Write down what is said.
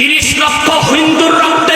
তিরিশ লক্ষ হিন্দুর রক্ত